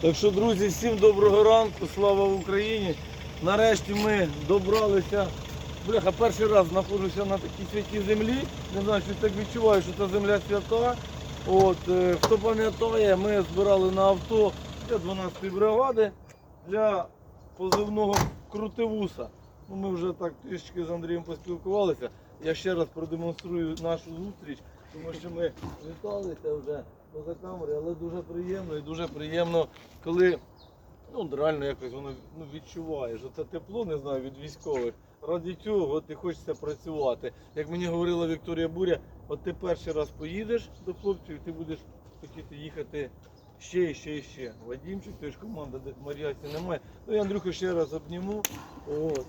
Так що, друзі, всім доброго ранку, слава Україні. Нарешті ми добралися. Бляха, перший раз знаходжуся на такій святій землі. Не знаю, чи так відчуваю, що це земля свята. От, е, хто пам'ятає, ми збирали на авто для 12-ї бригади для позивного крутивуса. Ну, ми вже так трішки з Андрієм поспілкувалися. Я ще раз продемонструю нашу зустріч, тому що ми віталися вже поза камерою, але дуже приємно і дуже приємно, коли ну, реально якось воно ну, відчуваєш. Це тепло, не знаю, від військових. Раді цього ти хочеться працювати. Як мені говорила Вікторія Буря, от ти перший раз поїдеш до хлопців, і ти будеш хотіти їхати ще ще ще. Вадімчик, ти ж команда, Маріаці немає. Ну я Андрюху ще раз обніму. От.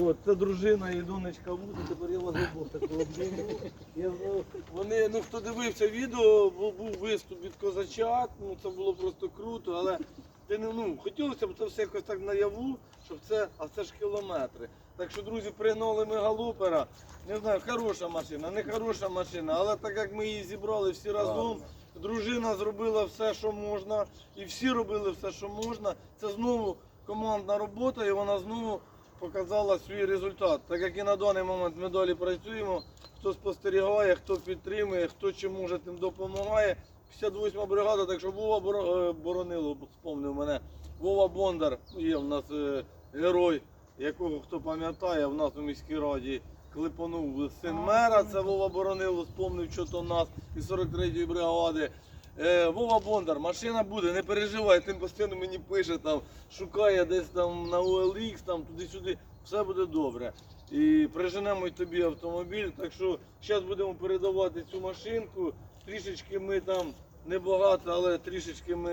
От, це дружина і донечка Вуди, тепер я вас обох так обніму. Знаю, вони, ну хто дивився відео, був, був виступ від козачат, ну це було просто круто, але ти не ну, хотілося б це все якось так наяву, щоб це, а це ж кілометри. Так що, друзі, пригнали ми галупера. Не знаю, хороша машина, не хороша машина, але так як ми її зібрали всі разом, дружина зробила все, що можна, і всі робили все, що можна. Це знову командна робота, і вона знову показала свій результат. Так як і на даний момент ми далі працюємо, хто спостерігає, хто підтримує, хто чим може, тим допомагає. 58 бригада, так що Вова е, Боронило, сповнив мене. Вова Бондар є в нас е, герой, якого хто пам'ятає, в нас у міській раді клепанув син мера, це Вова Боронило, сповнив що то нас із 43-ї бригади. Е, Вова Бондар, машина буде, не переживай, тим постійно мені пише, там, шукає десь там на OLX, там туди-сюди, все буде добре. І приженемо й тобі автомобіль. Так що зараз будемо передавати цю машинку. Трішечки ми там небагато, але трішечки ми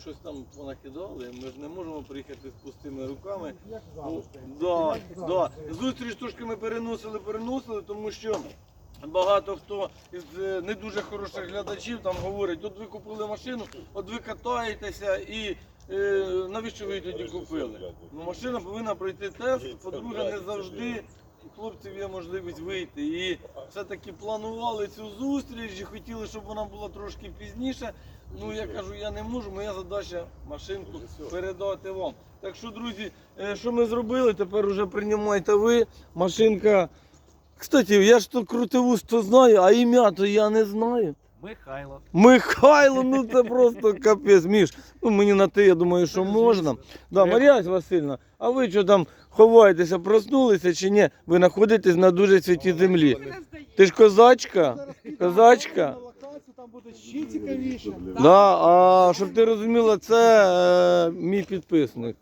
щось там понакидали. Ми ж не можемо приїхати з пустими руками. Як завжди. да, Як да. завжди. Зустріч трошки ми переносили, переносили, тому що багато хто із е, не дуже хороших глядачів там говорить, от ви купили машину, от ви катаєтеся і е, навіщо ви її тоді купили? Ну, машина повинна пройти тест, по-друге, не завжди у хлопців є можливість вийти. І все-таки планували цю зустріч і хотіли, щоб вона була трошки пізніше. Ну я кажу, я не можу, моя задача машинку передати вам. Так що, друзі, е, що ми зробили, тепер уже приймайте ви. Машинка. Кстати, я ж то крутиву то знаю, а ім'я то я не знаю. Михайло. Михайло, ну це просто капець, Міш. Ну мені на те, я думаю, що можна. Да, Марія Васильівна, а ви що там ховаєтеся, проснулися чи ні? Ви знаходитесь на дуже святій землі. Ти ж козачка? Козачка? Там буде ще цікавіше. Да, а щоб ти розуміла, це е, мій підписник.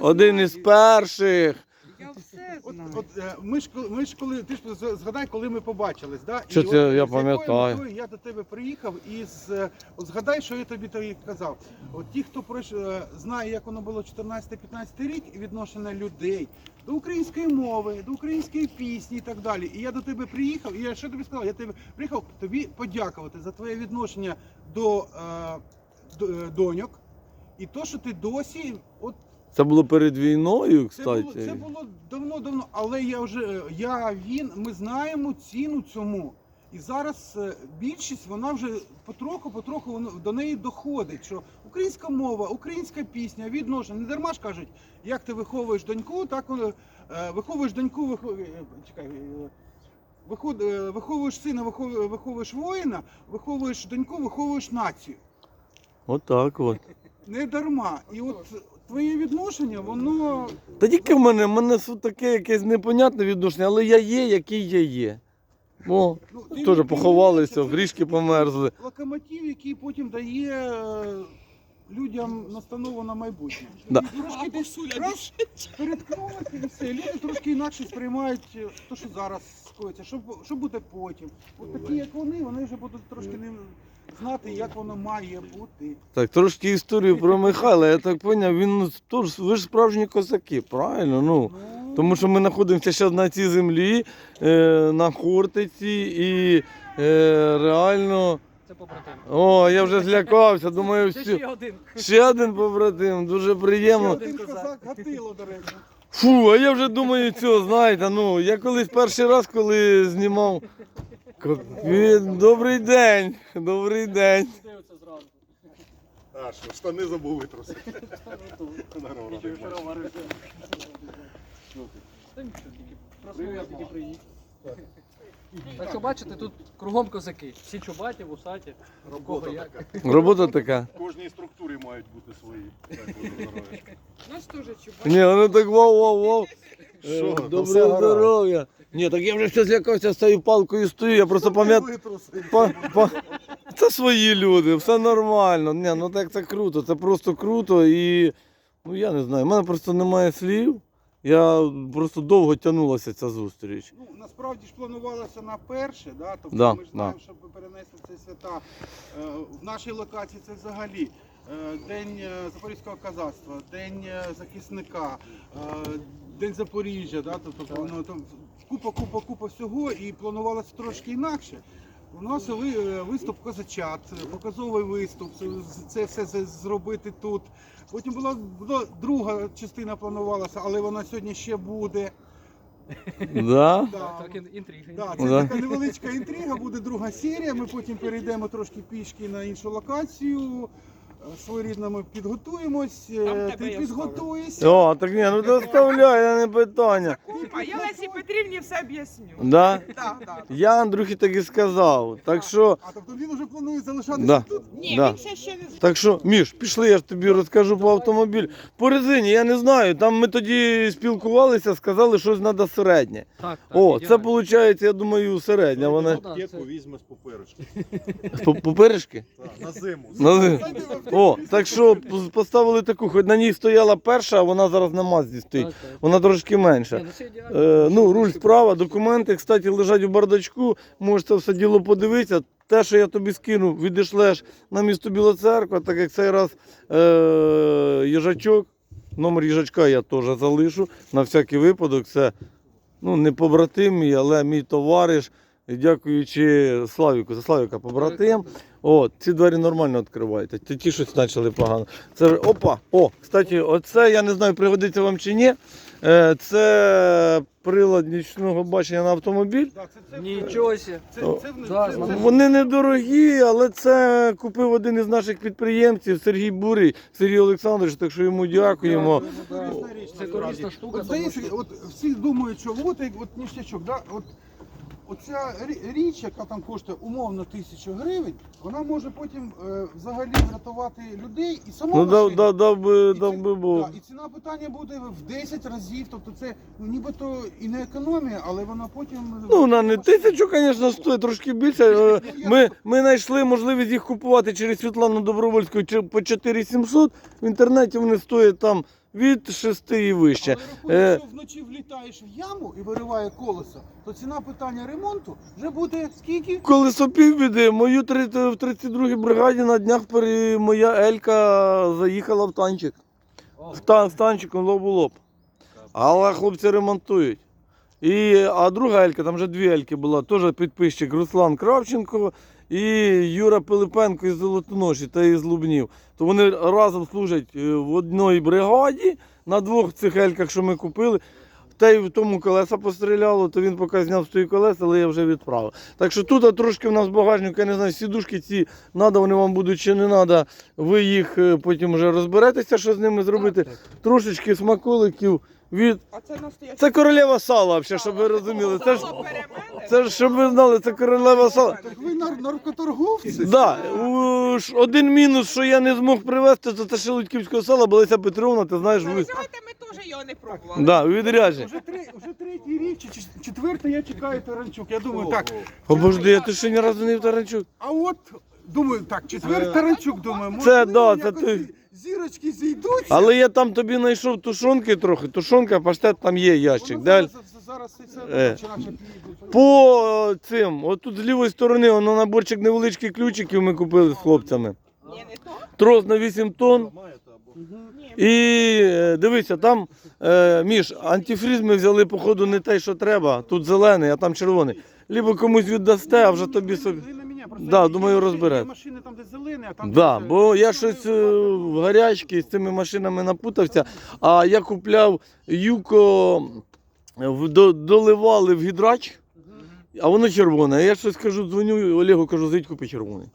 Один із перших. Я все От, знаю. от е, ми ж коли- ми ж коли ти ж згадай, коли ми побачились, да? Що це, я з якою пам'ятаю. метою Я до тебе приїхав і з е, от згадай, що я тобі тоді казав. От ті, хто пройш- е, знає, як воно було 14-15 рік, і відношення людей до української мови, до української пісні і так далі. І я до тебе приїхав, і я що тобі сказав? Я тебе приїхав тобі подякувати за твоє відношення до, е, до е, доньок. І то, що ти досі, от Це було перед війною, це було, це було давно-давно, але я вже я він. Ми знаємо ціну цьому. І зараз е, більшість вона вже потроху, потроху воно до неї доходить. Що українська мова, українська пісня, відношення. Не дарма ж кажуть, як ти виховуєш доньку, так воно е, виховуєш доньку, виховуєш, чекай. е, виход- е, Виховуєш сина, виховуєш, виховуєш воїна, виховуєш доньку, виховуєш націю. Отак от. Не дарма. І от твоє відношення, воно Та тільки в мене, в мене су- таке якесь непонятне відношення, але я є, який я є. О, Ну, ти- теж поховалися, що це померзли. Локомотив, який потім дає е, людям настанову на майбутнє. Да. І Трошки десь раз переткнулося і все. Люди трошки інакше сприймають е, те, що зараз скоїться, що, бу- що буде потім. От такі, як вони, вони вже будуть трошки не знати, як воно має бути. Так, трошки історію про Михайла, я так зрозумів, він ну, тож, ви ж справжні козаки, правильно? Ну, Ну, тому що ми знаходимося зараз на цій землі, е, на Хортиці, і е, реально. Це побратим. О, я вже злякався, думаю, Це ще один. Ще один побратим, дуже приємно. один козак гатило, до речі. Фу, а я вже думаю, цього, знаєте, ну, я колись перший раз, коли знімав. Добрий день, добрий день. А, що, штани забув витрусити. Так що бачите, тут кругом козаки. Всі чубаті, вусаті. Робота така. Робота така. В кожній структурі мають бути свої. Нас теж чубають. Ні, ну так вау, вау, вау. Що, Е, гаразд? здоров'я. Ні, так я вже ще злякався з цією палкою стою, я просто пам'ятаю. Па, па... Це свої люди, все нормально. Ні, ну так це круто, це просто круто і ну я не знаю, в мене просто немає слів. Я просто довго тягнулася ця зустріч. Ну, насправді ж планувалося на перше, да? тобто Да, ми ж да. знаємо, щоб перенести ці свята. Е, в нашій локації це взагалі е, День е, Запорізького козацтва, День захисника, День Запоріжжя, да? тобто воно там купа, купа, купа всього і планувалося трошки інакше. У нас е, виступ козачат, е, показовий виступ, це, це все зробити тут. Потім була, була друга частина планувалася, але вона сьогодні ще буде. Да? Да. Так, інтрига. Да, це Да. така невеличка інтрига, буде друга серія. Ми потім перейдемо трошки пішки на іншу локацію. Своєрідно ми підготуємось. е, Там тебе Ти я підготуйся. О, так ні, ну доставляй, я не питання. Купа, я Лесі Петрівні все об'ясню. Да? Да, да. Я Андрюхі так і сказав. Так що, А тобто він вже планує залишатися Да. тут. Ні, Да. він ще ще не так що, Міш, пішли, я ж тобі розкажу по автомобілю. По резині, я не знаю. Там ми тоді спілкувалися, сказали, щось треба середнє. Так, так, О, це ідеально. виходить, я думаю, середня. Вона Аптеку візьме з поперечки. По- поперечки? Так, На зиму. Зайди в аптеку. О, так що поставили таку, хоч на ній стояла перша, а вона зараз на мазді стоїть. Так, так. Вона трошки менша. Ні, ну ідеально. Е, ну, руль справа, документи, кстати, лежать у бардачку. Можеш це все діло подивитися. Те, що я тобі скину, відійшлеш на місто Біла Церква, так як цей раз е, їжачок. Номер їжачка я теж залишу. На всякий випадок. Це ну, не побратим мій, але мій товариш. Дякуючи Славіку, за Славіка побратим. О, ці двері нормально відкриваються. Ті, ті щось почали погано. Це опа. О, кстати, оце я не знаю, пригодиться вам чи ні. Е, Це прилад нічного бачення на автомобіль. Да, це, це, Нічого. Це, це, це, це, це- Вони недорогі, але це купив один із наших підприємців Сергій Бурий, Сергій Олександрович, так що йому дякуємо. Це корисна штука, От здається, от всі думають, що от як от ніштячок, да? от, оця річ, яка там коштує умовно тисячу гривень, вона може потім е, взагалі врятувати людей і саму Ну дав, дав, дав би, І дав би Бог. да, і ціна питання буде в 10 разів. Тобто це ну, нібито і не економія, але вона потім. Ну, вона не тисячу, звісно, стоїть трошки більше. Е, Ми, ми знайшли можливість їх купувати через Світлану Добровольську по 4700. В інтернеті вони стоять там від 6 і вище. Але Е. якщо вночі влітаєш в яму і вириває колесо, то ціна питання ремонту вже буде скільки? Колесо півбіди, мою в 32-й бригаді на днях пере- моя Елька заїхала в танчик. В, та, з танчиком лоб у лоб. Але хлопці ремонтують. І, а друга Елька, там вже дві Ельки була, теж підписчик Руслан Кравченко і Юра Пилипенко із Золотоноші та із Лубнів. То вони разом служать е, в одній бригаді на двох цих ельках, що ми купили. Та й в тому колеса постріляло, то він поки зняв свої колеса, але я вже відправив. Так що тут трошки в нас багажник, я не знаю, сідушки ці треба, вони вам будуть чи не треба. Ви їх е, потім вже розберетеся, що з ними зробити. Трошечки смаколиків від. А це настояще. Це королева сала, взагалі, щоб ви розуміли. Це ж, це ж щоб ви знали, це королева сала. Так ви нар- наркоторговці? Да, у, ж один мінус, що я не змог привезти, це те шелудьківського сала, Болеся Петровна, ти знаєш, ви... Давайте ми теж його не пробували. Да, у відряджі. Вже, три, вже третій рік чи чи- четвертий я чекаю Таранчук. Я думаю, так. Обожди, я ти ще ні разу не в Таранчук. А от думаю, так, четвертий Таранчук, думаю, Це, да, це якось ти. Зірочки зійдуться. Але я там тобі знайшов тушонки трохи. Тушонка, паштет, там є ящик. Воно Далі. зараз, зараз це все Е. По е, цим, отут з лівої сторони, воно наборчик невеличких ключиків ми купили з хлопцями. Ні, не то. Трос на 8 тонн. Ні. І е, дивися, там е, між антифріз ми взяли, походу, не те, що треба. Тут зелений, а там червоний. Либо комусь віддасте, а вже тобі собі. Ви на просто Да, думаю. Є машини там, де зелені, а там Да, де- бо я щось е, в гарячці з цими машинами напутався, а я купляв юко, е, в- до- доливали в гідрач, а воно червоне. А я щось кажу, дзвоню Олегу, кажу, зайдь купи червоний.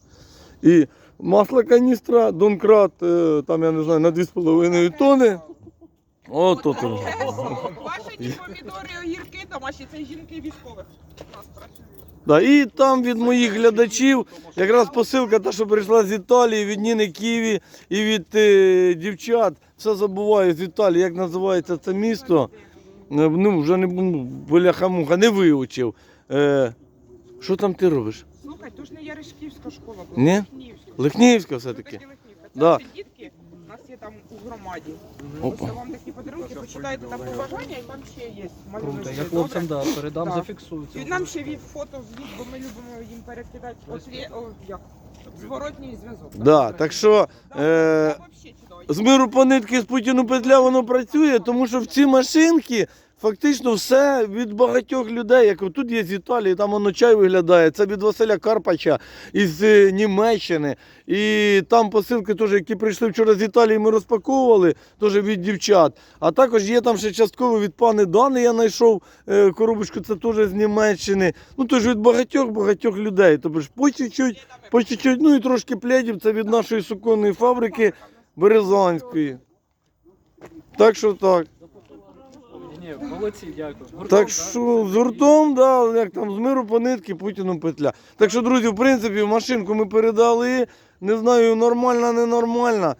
І масло каністра, донкрат, е, там я не знаю, на 2,5 тонни. О, то то. Ваші ті помідори, огірки, там а ще це жінки військових. Да, і там від моїх глядачів якраз посилка, та, що прийшла з Італії, від Ніни Києві і від е, дівчат. Все забуваю з Італії, як називається це місто. Е, Ну, вже не бляха-муха, не вивчив. Е, що там ти робиш? Слухай, то ж не Яришківська школа була. Ні? Лихнівська. Лихнівська все-таки. таки Лихнівка. Це Да. дітки, там у громаді. Опа. Ось вам такі подарунки, почитайте там побажання, і там ще є Круто, малюночки. я хлопцям да, передам, Так. зафіксую. І нам ще від фото звіт, бо ми любимо їм перекидати отві... О, як? зворотній зв'язок. Да, так що е, з миру по нитки з Путіну петля воно працює, тому що в ці машинки фактично все від багатьох людей. Як тут є з Італії, там воно чай виглядає. Це від Василя Карпача із е, Німеччини. І там посилки, теж, які прийшли вчора з Італії, ми розпаковували теж від дівчат. А також є там ще частково від пани Дани. Я знайшов е, коробочку, це теж з Німеччини. Ну тож від багатьох багатьох людей. Тобто по чуть-чуть, по чуть-чуть, ну і трошки пледів. Це від нашої суконної фабрики Березанської. Так що так. Ні, молодці, дякую. Гуртом, Так що з гуртом, да, як там, з миру по нитки, Путіну петля. Так що, друзі, в принципі, машинку ми передали. Не знаю, нормальна, ненормальна.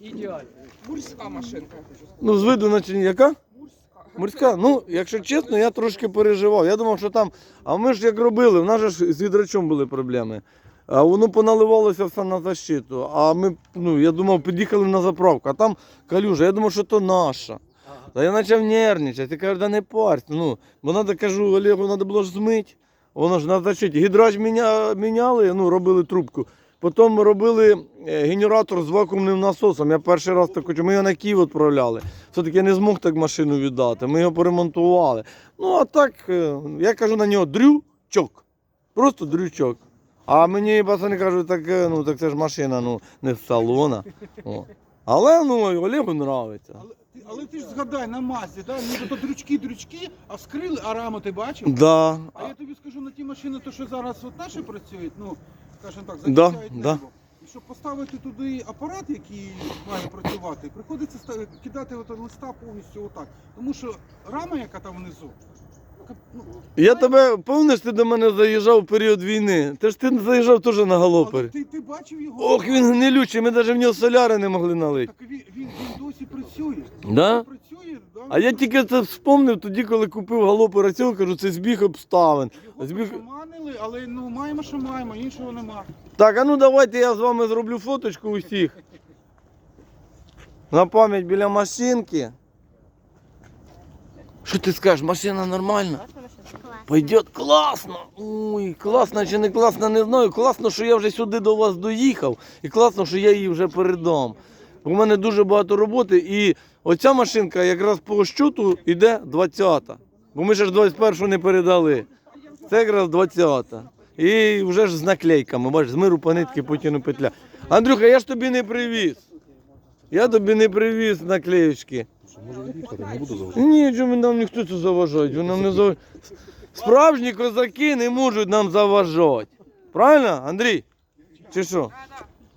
Ідеально. Мурська машинка, я хочу сказати. Ну, з виду, наче яка? Мурська. Морська. Ну, якщо чесно, я трошки переживав. Я думав, що там. А ми ж як робили, в нас же ж з відрачом були проблеми. А воно поналивалося все на защиту. А ми, ну, я думав, під'їхали на заправку, а там калюжа, я думав, що то наша. Та я почав нервничати, кажу, да не парься. Ну, бо треба, кажу, Олегу, треба було ж змити. Воно ж на защиті. Гідрач міня, міняли, ну, робили трубку. Потім робили е, генератор з вакуумним насосом. Я перший раз так хочу, ми його на Київ відправляли. Все-таки я не змог так машину віддати. Ми його поремонтували. Ну, а так, е, я кажу на нього дрючок. Просто дрючок. А мені пацани кажуть, так, е, ну, так це ж машина, ну, не з салона. О. Але ну, Олегу подобається. Але, ти- але ти ж згадай на Мазді, да? ну то дрючки-дрючки, а вскрили, а раму ти бачив? Да. А я тобі скажу на ті машини, то що зараз от наші працюють, ну, скажімо так, Да, захищають да. небо. І щоб поставити туди апарат, який має працювати, приходиться ста- кидати от листа повністю отак. Тому що рама, яка там внизу, Я тебе, пам'ятаєш, ти до мене заїжджав в період війни. Ти ж ти заїжджав теж на але ти, ти бачив його? Ох, він гнилючий, ми навіть в нього соляри не могли налити. Так він, він, він досі працює. Да? Він працює, да? А я тільки це вспомнив тоді, коли купив галопера цього, кажу, це збіг обставин. Його Збіг... пошаманили, але ну маємо, що маємо, іншого нема. Так, а ну давайте я з вами зроблю фоточку усіх. На пам'ять біля машинки. Що ти скажеш, машина нормальна? Пойдет класно. Ой, класно чи не класно, не знаю. Класно, що я вже сюди до вас доїхав. І класно, що я її вже передам. У мене дуже багато роботи. І оця машинка якраз по щоту йде 20-та. Бо ми ще ж 21-ту не передали. Це якраз 20-та. І вже ж з наклейками, бачиш, з миру по нитки Путіну петля. Андрюха, я ж тобі не привіз. Я тобі не привіз наклеєчки. Може від'їхати, не буду завжди. Ні, чому нам ніхто це заважає. Нам не зав... Справжні козаки не можуть нам заважати. Правильно, Андрій? Чи що?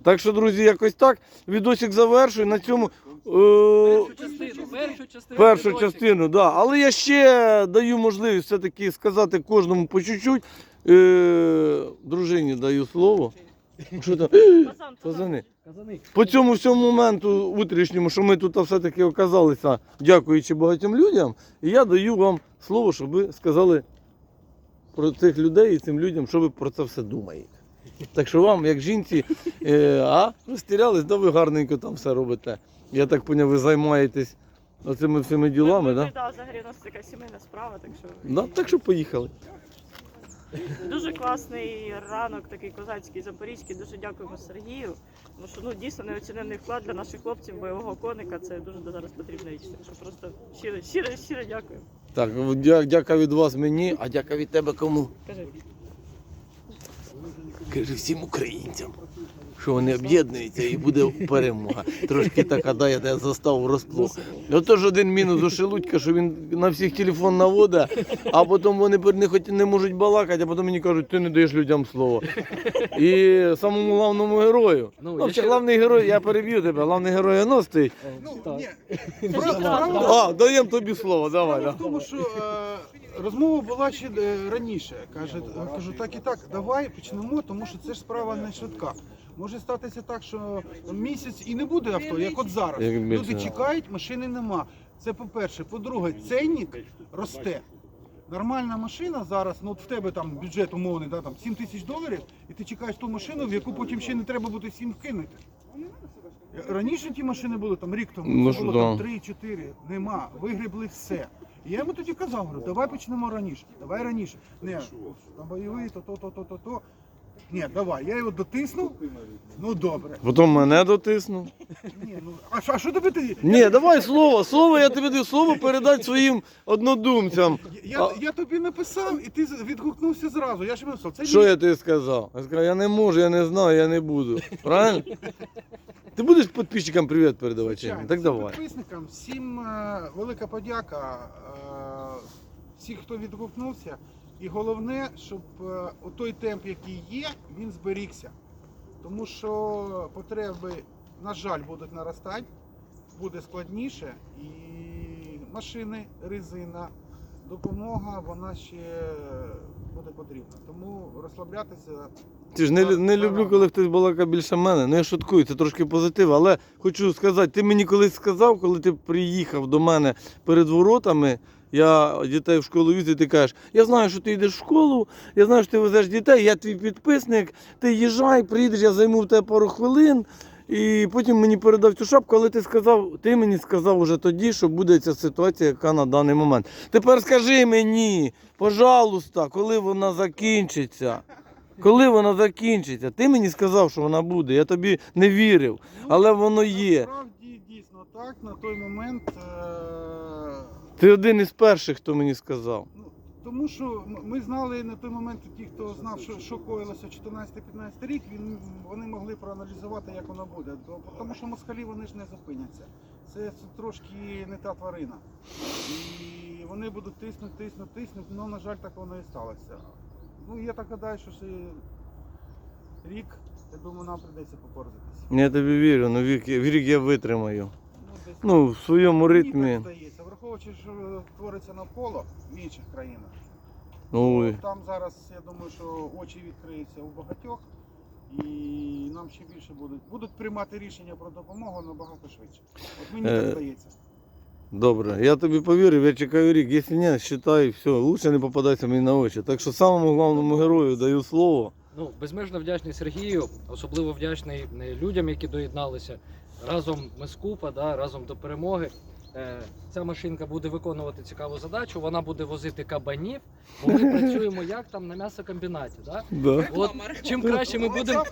Так що, друзі, якось так. Відосик завершую. На цьому е, Першу частину, першу частину. першу відосик. частину, да. Але я ще даю можливість все-таки сказати кожному по чуть-чуть. Е, дружині даю слово. Що там? Позвони. По цьому всьому моменту утрішньому, що ми тут все-таки оказалися, дякуючи багатьом людям, і я даю вам слово, щоб ви сказали про цих людей і цим людям, що ви про це все думаєте. Так що вам, як жінці, е, а розтірялись, да ви гарненько там все робите. Я так поняв, ви займаєтесь оцими всіми ділами, Ну, так? да, взагалі у нас така сімейна справа, так що Да? Так що поїхали. дуже класний ранок, такий козацький, запорізький. Дуже дякуємо Сергію. Тому що ну дійсно неоцінений вклад для наших хлопців, бойового коника. Це дуже зараз потрібна річ. Так що просто щиро, щиро, щиро дякую. Так, дя- дяка від вас мені, а дяка від тебе кому? Кажи. Кажи всім українцям. Що вони об'єднуються і буде перемога. Трошки така, да, я тебе застав врозплох. Отож один мінус у Шелудька, що він на всіх телефон наводить, а потім вони не, хоч не можуть балакати, а потім мені кажуть, ти не даєш людям слово. І самому головному герою. Ну, Ну, ще- главний герой, я переб'ю тебе, главний герой оно стоїть. Ну, ні. Справа- А, даємо тобі слово, давай. Справа в тому, що е, розмова була ще е, раніше. Каже, кажу, так і так, давай почнемо, тому що це ж справа не швидка. Може статися так, що місяць і не буде авто, як от зараз. Як більше. Люди чекають, машини нема. Це по-перше. По-друге, ценник росте. Нормальна машина зараз, ну от в тебе там бюджет умовний, да, там 7 тисяч доларів, і ти чекаєш ту машину, в яку потім ще не треба буде 7 вкинути. Раніше ті машини були там рік тому, Ну, це було да. там 3-4, нема, вигребли все. І я йому тоді казав, говорю, давай почнемо раніше, давай раніше. Не, там бойовий, то, то, то, то, то, то. Ні, давай, я його дотиснув, ну добре. Потім мене дотиснув. Ні, ну, а що, а що тобі ти? Ні, давай слово, слово, я тобі даю слово передати своїм однодумцям. Я, А- я тобі написав, і ти з- відгукнувся зразу. Я ж написав, це Що мій- я тобі сказав? Я сказав, я не можу, я не знаю, я не буду. Правильно? Ти будеш підписчикам привіт передавати? чи ні? Звичайно, Так всім давай. Підписникам, всім е, велика подяка. Е, всі, хто відгукнувся. І головне, щоб е, той темп, який є, він зберігся. Тому що потреби, на жаль, будуть наростати, буде складніше. І машини, резина, допомога, вона ще буде потрібна. Тому розслаблятися. Ти ж не, не люблю, коли хтось балака більше мене. Ну я шуткую, це трошки позитив. Але хочу сказати, ти мені колись сказав, коли ти приїхав до мене перед воротами. Я дітей в школу візу, і ти кажеш, я знаю, що ти йдеш в школу, я знаю, що ти везеш дітей, я твій підписник, ти їжджай, приїдеш, я займу в тебе пару хвилин. І потім мені передав цю шапку, але ти сказав, ти мені сказав уже тоді, що буде ця ситуація, яка на даний момент. Тепер скажи мені, пожалуйста, коли вона закінчиться. Коли вона закінчиться? Ти мені сказав, що вона буде. Я тобі не вірив, але воно є. Насправді дійсно так. На той момент. Е- Ти один із перших, хто мені сказав. Ну, тому що ми знали на той момент, ті, хто знав, що, що коїлося 14-15 рік, він, вони могли проаналізувати, як воно буде. Тому що москалі вони ж не зупиняться. Це, це трошки не та тварина. І вони будуть тиснути, тиснути, тиснути, але, на жаль, так воно і сталося. Ну, я так гадаю, що ще рік, я думаю, нам прийдеться попорзитися. Я тобі вірю, ну вік, вік я витримаю. Ну, десь Ну, в своєму Мені ритмі. так здається, враховуючи, що твориться навколо в інших країнах. Ой. Там зараз, я думаю, що очі відкриються у багатьох, і нам ще більше будуть будуть приймати рішення про допомогу набагато швидше. От мені Е, так здається. Добре, я тобі повірив, я чекаю рік. Якщо ні, вважай, все, лучше не попадайся мені на очі. Так що самому головному герою даю слово. Ну, безмежно вдячний Сергію, особливо вдячний е, людям, які доєдналися. Разом ми скупа, да, разом до перемоги. Е, Ця машинка буде виконувати цікаву задачу. Вона буде возити кабанів, бо ми працюємо як там на м'ясокомбінаті. Да? Да. От чим краще ми будемо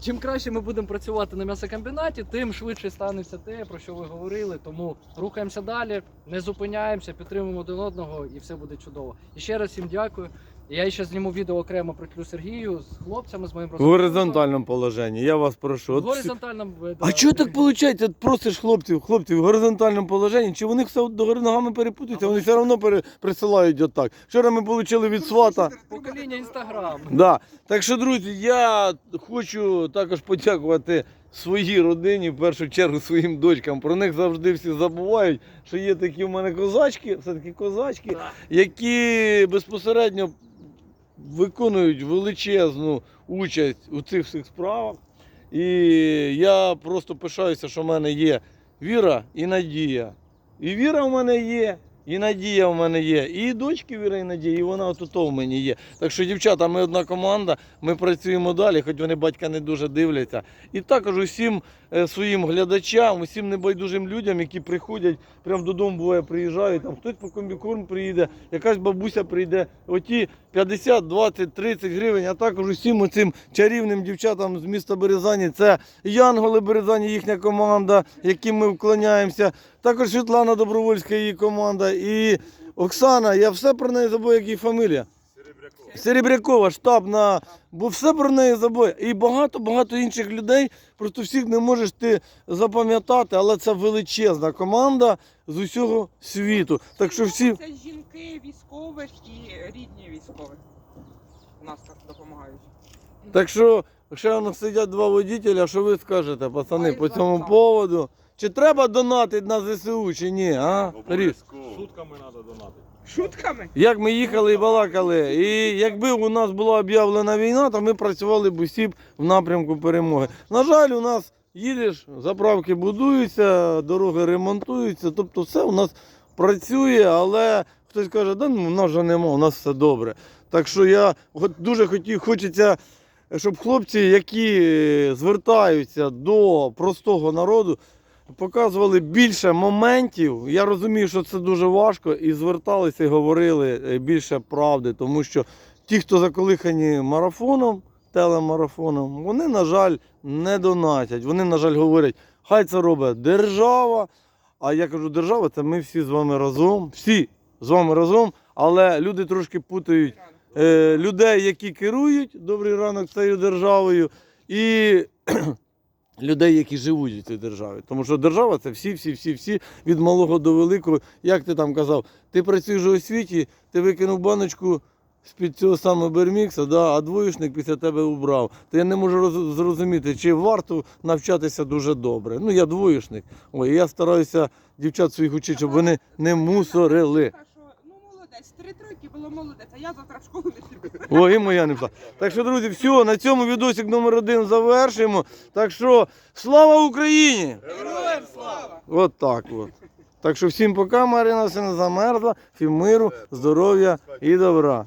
чим краще ми будемо працювати на м'ясокомбінаті, тим швидше станеться те, про що ви говорили. Тому рухаємося далі, не зупиняємося, підтримуємо один одного і все буде чудово. І ще раз всім дякую. Я ще зніму відео окремо притлю Сергію з хлопцями, з моїм В горизонтальному положенні, я вас прошу. В От всі- горизонтальному е, А да. чого так виходить? От просиш хлопців, хлопців в горизонтальному положенні, чи вони все до гори ногами перепутуються, вони все одно пере, присилають отак. Вчора ми отримали від свата. покоління інстаграм. Да. Так що, друзі, я хочу також подякувати своїй родині, в першу чергу своїм дочкам. Про них завжди всі забувають, що є такі в мене козачки, все-таки козачки, Да. які безпосередньо виконують величезну участь у цих всіх справах. І я просто пишаюся, що в мене є віра і надія. І віра в мене є, і надія в мене є. І дочки віра і надія, і вона от в мені є. Так що, дівчата, ми одна команда, ми працюємо далі, хоч вони батька не дуже дивляться. І також усім своїм глядачам, усім небайдужим людям, які приходять, прямо додому буває, приїжджають, там хтось по комбікорм приїде, якась бабуся прийде, оті 50, 20, 30 гривень, а також усім оцим чарівним дівчатам з міста Березані. Це Янголи Березані, їхня команда, яким ми вклоняємося. Також Світлана Добровольська, її команда. І Оксана, я все про неї забув, як її фамілія. Серебрякова, штабна, бо все про неї забує. І багато-багато інших людей, просто всіх не можеш ти запам'ятати, але це величезна команда з усього світу. Так що всі. Це жінки військових і рідні військових. У нас так допомагають. Так що ще воно сидять два водителя, що ви скажете, пацани, по цьому поводу? Чи треба донатити на ЗСУ, чи ні? А? Ріс? Сутками треба донати. Шутками? Як ми їхали і балакали, і якби у нас була об'явлена війна, то ми працювали б усі в напрямку перемоги. На жаль, у нас їдеш, заправки будуються, дороги ремонтуються, тобто все у нас працює, але хтось каже, да ну, у нас вже нема, у нас все добре. Так що я дуже хотів, хочеться, щоб хлопці, які звертаються до простого народу, показували більше моментів. Я розумію, що це дуже важко, і зверталися і говорили е, більше правди, тому що ті, хто заколихані марафоном, телемарафоном, вони, на жаль, не донатять. Вони, на жаль, говорять, хай це робить держава. А я кажу, держава, це ми всі з вами разом, всі з вами разом, але люди трошки путають е, людей, які керують добрий ранок цією державою, і людей, які живуть у цій державі. Тому що держава це всі, всі, всі, всі від малого до великого. Як ти там казав, ти працюєш у освіті, ти викинув баночку з-під цього самого Бермікса, да, а двоєшник після тебе убрав. То я не можу роз- зрозуміти, чи варто навчатися дуже добре. Ну, я двоєшник. Ой, я стараюся дівчат своїх учити, щоб вони не мусорили. Молодець, три тройки було молодець, а я завтра в школу не піду. Ой, і моя не пішла. Так що, друзі, все, на цьому відосик номер один завершуємо. Так що, слава Україні! Героям слава! От так от. Так що всім пока, Марина, все не замерзла. Всім миру, здоров'я і добра.